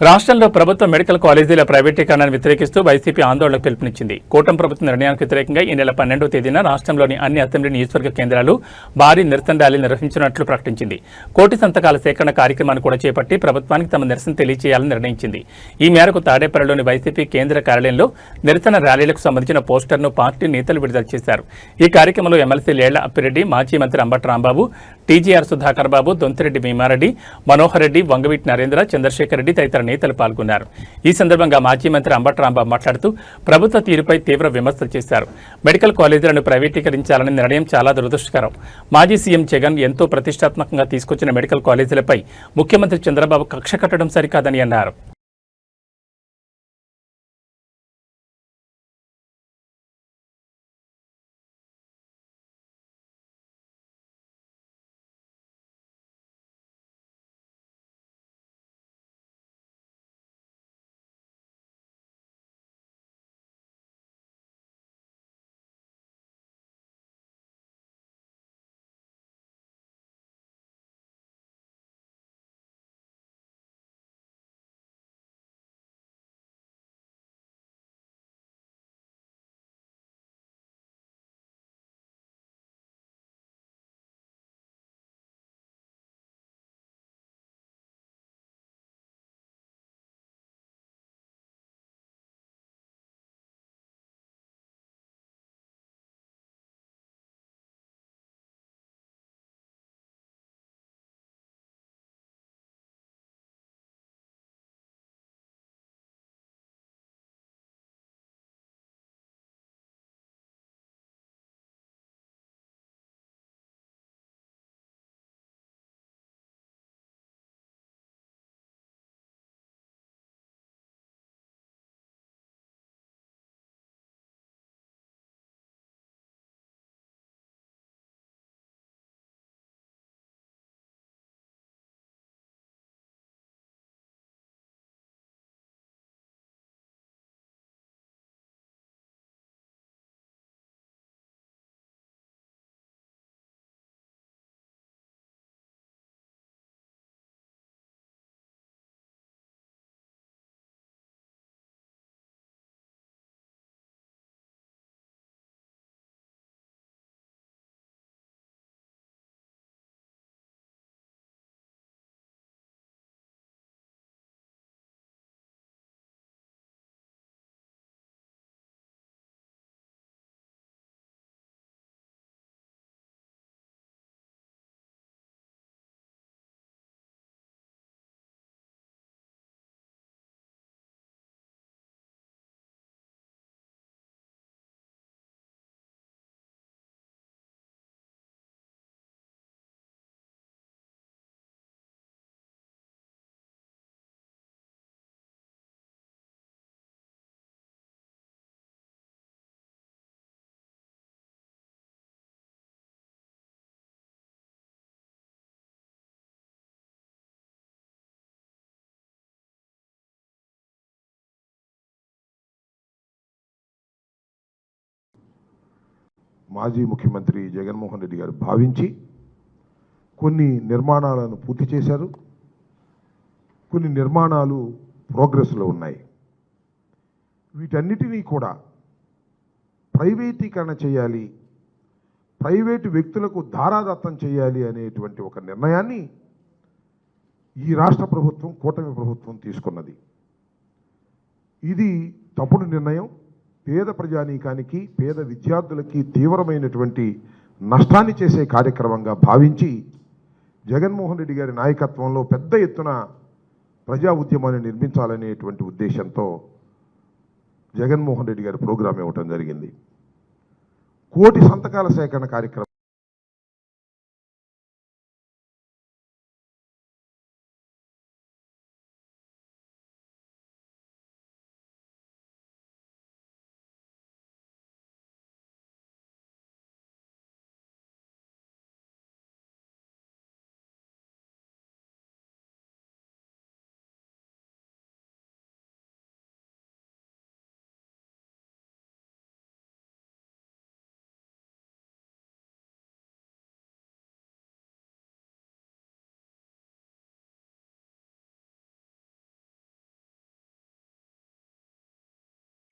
రాష్ట్రంలో ప్రభుత్వ మెడికల్ కాలేజీల ప్రైవేటీకరణను వ్యతిరేకిస్తూ వైసీపీ ఆందోళనకు పిలుపునిచ్చింది. కూటమి ప్రభుత్వ నిర్ణయానికి వ్యతిరేకంగా ఈ నెల పన్నెండవ తేదీన రాష్ట్రంలోని అన్ని అసెంబ్లీ నియోజకవర్గ కేంద్రాలు భారీ నిరసన ర్యాలీ నిర్వహించినట్లు ప్రకటించింది. కోటి సంతకాల సేకరణ కార్యక్రమాన్ని కూడా చేపట్టి ప్రభుత్వానికి తమ నిరసన తెలియజేయాలని నిర్ణయించింది. ఈ మేరకు తాడేపల్లిలోని వైసీపీ కేంద్ర కార్యాలయంలో నిరసన ర్యాలీలకు సంబంధించిన పోస్టర్ను పార్టీ నేతలు విడుదల చేశారు. ఈ కార్యక్రమంలో ఎమ్మెల్సీ లేళ్ళ అప్పిరెడ్డి మాజీ మంత్రి అంబటి రాంబాబు టీజీఆర్ సుధాకర్ బాబు దొంతిరెడ్డి భీమారెడ్డి మనోహర్ రెడ్డి వంగవీటి నరేంద్ర చంద్రశేఖర్ రెడ్డి తదితర నేతలు పాల్గొన్నారు. ఈ సందర్భంగా మాజీ మంత్రి అంబటి రాంబాబు మాట్లాడుతూ ప్రభుత్వ తీరుపై తీవ్ర విమర్శలు చేశారు. మెడికల్ కాలేజీలను ప్రైవేటీకరించాలనే నిర్ణయం చాలా దురదృష్టకరం. మాజీ సీఎం జగన్ ఎంతో ప్రతిష్టాత్మకంగా తీసుకొచ్చిన మెడికల్ కాలేజీలపై ముఖ్యమంత్రి చంద్రబాబు కక్ష కట్టడం సరికాదని అన్నారు. మాజీ ముఖ్యమంత్రి జగన్మోహన్ రెడ్డి గారు భావించి కొన్ని నిర్మాణాలను పూర్తి చేశారు. కొన్ని నిర్మాణాలు ప్రోగ్రెస్లో ఉన్నాయి. వీటన్నిటినీ కూడా ప్రైవేటీకరణ చేయాలి ప్రైవేటు వ్యక్తులకు ధారాదత్తం చేయాలి అనేటువంటి ఒక నిర్ణయాన్ని ఈ రాష్ట్ర ప్రభుత్వం కూటమి ప్రభుత్వం తీసుకున్నది. ఇది తప్పుడు నిర్ణయం. పేద ప్రజానీకానికి పేద విద్యార్థులకి తీవ్రమైనటువంటి నష్టాన్ని చేసే కార్యక్రమంగా భావించి జగన్మోహన్ రెడ్డి గారి నాయకత్వంలో పెద్ద ఎత్తున ప్రజా ఉద్యమాన్ని నిర్మించాలనేటువంటి ఉద్దేశంతో జగన్మోహన్ రెడ్డి గారి ప్రోగ్రాం ఇవ్వటం జరిగింది. కోటి సంతకాల సేకరణ కార్యక్రమం